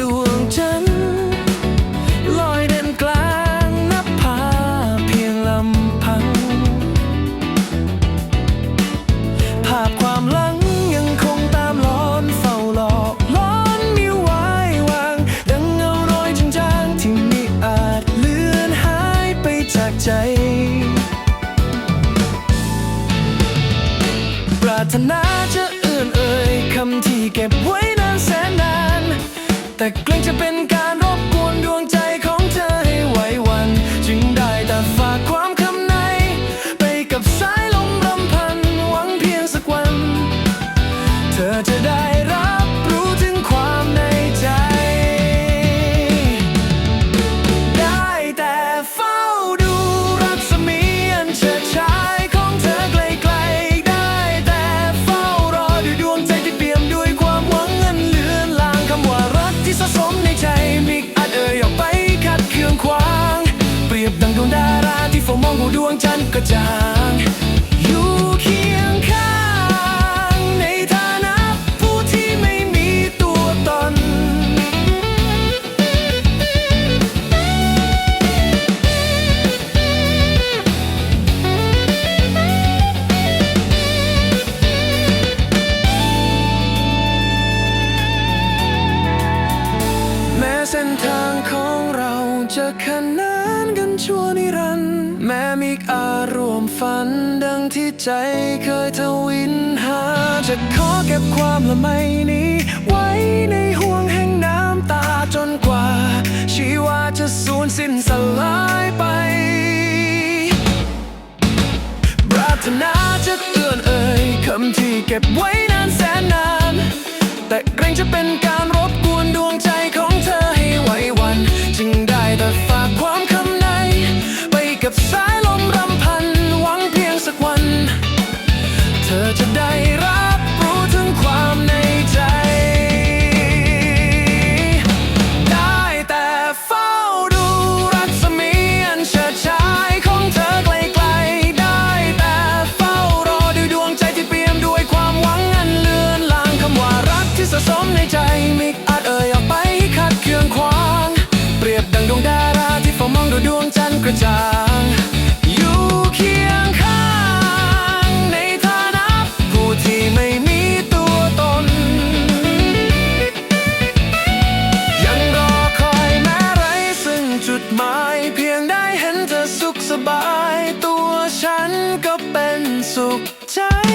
ดวงฉันลอยเด่นกลางนภาเพียงลำพัง ภาพความหลังยังคงตามล้อนเฝ้าหลอกล้อนมิวายวาง ดังเงารอยจางๆที่มิอาจเลือนหายไปจากใจ ปรารถนาจะเอื่นเอ่ยคำที่เก็บไว้ แต่เกรงจะเป็นการ ดวงจันทร์กระจ่างอยู่เคียงข้าง ในฐานะผู้ที่ไม่มีตัวตน แม้เส้นทางของเราจะขนานกันชั่วนิรันดร์ ฝันดังที่ใจเคยทวินหา จะขอเก็บความละไมนี้ ไว้ในห่วงแห่งน้ำตาจนกว่า ชีวาจะสูญสิ้นสลายไปปรารถนาจะเตือนเอ่ยคำที่เก็บไว้นานแสนนาน แต่เกรงจะเป็น จะได้รับรู้ถึงความในใจ ได้แต่เฝ้าดูรัศมีอันเฉิดฉายของเธอไกลๆ ได้แต่เฝ้ารอด้วยดวงใจที่เปี่ยมด้วยความหวังอันเลือนลางคำว่ารักที่สะสมในใจไม่อาจเอ่ยออกไปขัดเคืองขวาง เปรียบดังดวงดาราที่เฝ้ามองดูดวงจันทร์กระจ่าง time.